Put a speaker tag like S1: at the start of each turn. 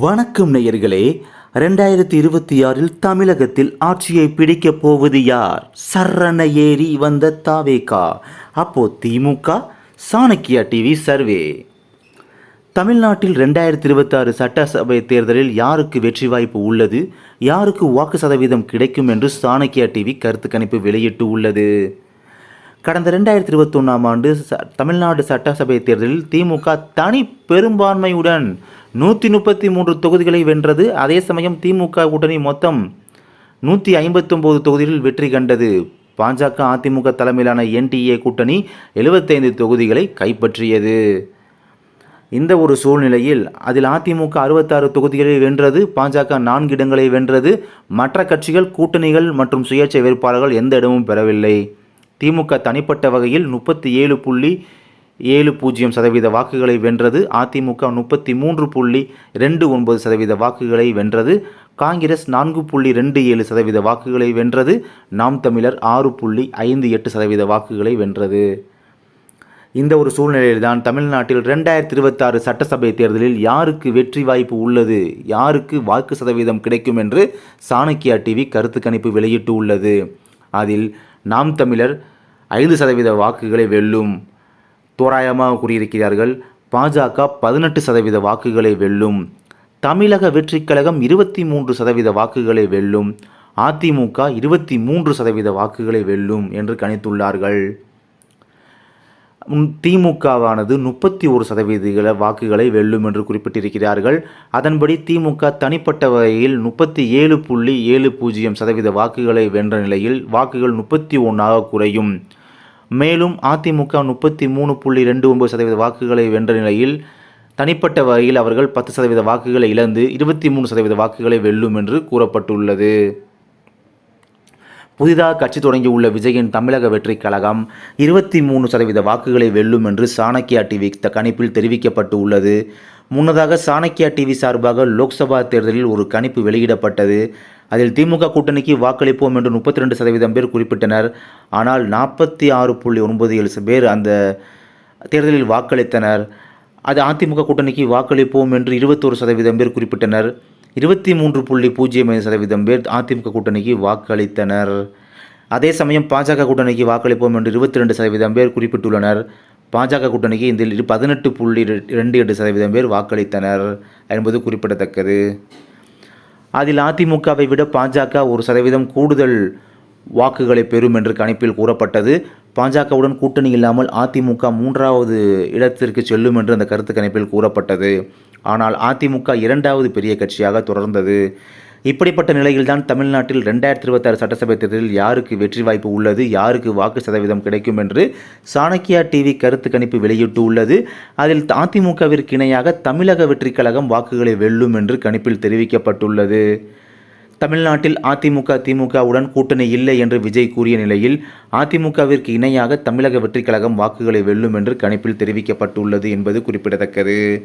S1: வணக்கம் நேயர்களே ரெண்டாயிரத்தி இருபத்தி ஆறில் தமிழகத்தில் ஆட்சியை பிடிக்கப் போவது யார்? சரண ஏறி வந்த தாவேகா. அப்போ திமுக சாணக்கியா டிவி சர்வே. தமிழ்நாட்டில் ரெண்டாயிரத்தி இருபத்தாறு சட்டசபை தேர்தலில் யாருக்கு வெற்றி வாய்ப்பு உள்ளது? யாருக்கு வாக்கு சதவீதம் கிடைக்கும் என்று சாணக்கியா டிவி கருத்து கணிப்பு வெளியிட்டு உள்ளது? கடந்த ரெண்டாயிரத்தி இருபத்தொன்னாம் ஆண்டு ச- தமிழ்நாடு சட்டசபை தேர்தலில் திமுக தனி பெரும்பான்மையுடன் நூற்றி முப்பத்தி மூன்று தொகுதிகளை வென்றது. அதே சமயம் திமுக கூட்டணி மொத்தம் நூற்றி ஐம்பத்தொம்போது தொகுதிகளில் வெற்றி கண்டது. பாஜக அதிமுக தலைமையிலான என்டிஏ கூட்டணி 75 தொகுதிகளை கைப்பற்றியது. இந்த ஒரு சூழ்நிலையில் அதில் அதிமுக அறுபத்தாறு தொகுதிகளை வென்றது. பாஜக நான்கு இடங்களை வென்றது. மற்ற கட்சிகள் கூட்டணிகள் மற்றும் சுயேட்சை வேட்பாளர்கள் எந்த இடமும் பெறவில்லை. திமுக தனிப்பட்ட வகையில் முப்பத்தி ஏழு புள்ளி ஏழு பூஜ்ஜியம் சதவீத வாக்குகளை வென்றது. அதிமுக முப்பத்தி மூன்று புள்ளி ரெண்டு ஒன்பது சதவீத வாக்குகளை வென்றது. காங்கிரஸ் நான்கு புள்ளி ரெண்டு ஏழு சதவீத வாக்குகளை வென்றது. நாம் தமிழர் ஆறு புள்ளி ஐந்து எட்டு சதவீத வாக்குகளை வென்றது. இந்த ஒரு சூழ்நிலையில்தான் தமிழ்நாட்டில் ரெண்டாயிரத்தி இருபத்தாறு சட்டசபை தேர்தலில் யாருக்கு வெற்றி வாய்ப்பு உள்ளது? யாருக்கு வாக்கு சதவீதம் கிடைக்கும் என்று சாணக்கியா டிவி கருத்து கணிப்பு வெளியிட்டு உள்ளது. அதில் நாம் தமிழர் ஐந்து சதவீத வாக்குகளை வெல்லும் தோராயமாக கூறியிருக்கிறார்கள். பாஜக பதினெட்டு சதவீத வாக்குகளை வெல்லும். தமிழக வெற்றிக் கழகம் இருபத்தி மூன்று சதவீத வாக்குகளை வெல்லும். அதிமுக இருபத்தி மூன்று சதவீத வாக்குகளை வெல்லும் என்று கணித்துள்ளார்கள். திமுகவானது முப்பத்தி ஒரு சதவீத வாக்குகளை வெல்லும் என்று குறிப்பிட்டிருக்கிறார்கள். அதன்படி திமுக தனிப்பட்ட வகையில் முப்பத்தி ஏழு புள்ளி ஏழு பூஜ்ஜியம் சதவீத வாக்குகளை வென்ற நிலையில் வாக்குகள் முப்பத்தி ஒன்றாக குறையும். மேலும் அதிமுக முப்பத்தி மூணு புள்ளி ரெண்டு ஒன்பது சதவீத வாக்குகளை வென்ற நிலையில் தனிப்பட்ட வகையில் அவர்கள் பத்து சதவீத வாக்குகளை இழந்து இருபத்தி மூணு சதவீத வாக்குகளை வெல்லும் என்று கூறப்பட்டுள்ளது. புதிதாக கட்சி தொடங்கியுள்ள விஜயின் தமிழக வெற்றிக் கழகம் இருபத்தி மூணு சதவீத வாக்குகளை வெல்லும் என்று சாணக்கியா டிவி த- கணிப்பில் தெரிவிக்கப்பட்டு உள்ளது முன்னதாக சாணக்கியா டிவி சார்பாக லோக்சபா தேர்தலில் ஒரு கணிப்பு வெளியிடப்பட்டது. அதில் திமுக கூட்டணிக்கு வாக்களிப்போம் என்று முப்பத்தி ரெண்டு சதவீதம் பேர் குறிப்பிட்டனர். ஆனால் நாற்பத்தி ஆறு புள்ளி ஒன்பது ஏழு பேர் அந்த தேர்தலில் வாக்களித்தனர். அது அதிமுக கூட்டணிக்கு வாக்களிப்போம் என்று இருபத்தோரு சதவீதம் பேர் குறிப்பிட்டனர். இருபத்தி மூன்று புள்ளி பூஜ்ஜியம் ஐந்து சதவீதம் பேர் அதிமுக கூட்டணிக்கு வாக்களித்தனர். அதே சமயம் பாஜக கூட்டணிக்கு வாக்களிப்போம் என்று இருபத்தி ரெண்டு சதவீதம் பேர் குறிப்பிட்டுள்ளனர். பாஜக கூட்டணிக்கு இதில் பதினெட்டு புள்ளி ரெ- ரெண்டு எட்டு சதவீதம் பேர் வாக்களித்தனர் என்பது குறிப்பிடத்தக்கது. அதில் அதிமுகவை விட பாஜக ஒரு சதவீதம் கூடுதல் வாக்குகளை பெறும் என்று கணிப்பில் கூறப்பட்டது. பாஜகவுடன் கூட்டணி இல்லாமல் அதிமுக மூன்றாவது இடத்திற்கு செல்லும் என்று அந்த கருத்து கணிப்பில் கூறப்பட்டது. ஆனால் அதிமுக இரண்டாவது பெரிய கட்சியாக தொடர்ந்தது. இப்படிப்பட்ட நிலையில்தான் தமிழ்நாட்டில் ரெண்டாயிரத்தி இருபத்தாறு சட்டசபை தேர்தலில் யாருக்கு வெற்றி வாய்ப்பு உள்ளது யாருக்கு வாக்கு சதவீதம் கிடைக்கும் என்று சாணக்கியா டிவி கருத்து கணிப்பு வெளியிட்டு உள்ளது அதில் அதிமுகவிற்கு இணையாக தமிழக வெற்றிக் கழகம் வாக்குகளை வெல்லும் என்று கணிப்பில் தெரிவிக்கப்பட்டுள்ளது. தமிழ்நாட்டில் அதிமுக திமுகவுடன் கூட்டணி இல்லை என்று விஜய் கூறிய நிலையில் அதிமுகவிற்கு இணையாக தமிழக வெற்றிக் கழகம் வாக்குகளை வெல்லும் என்று கணிப்பில் தெரிவிக்கப்பட்டுள்ளது என்பது குறிப்பிடத்தக்கது.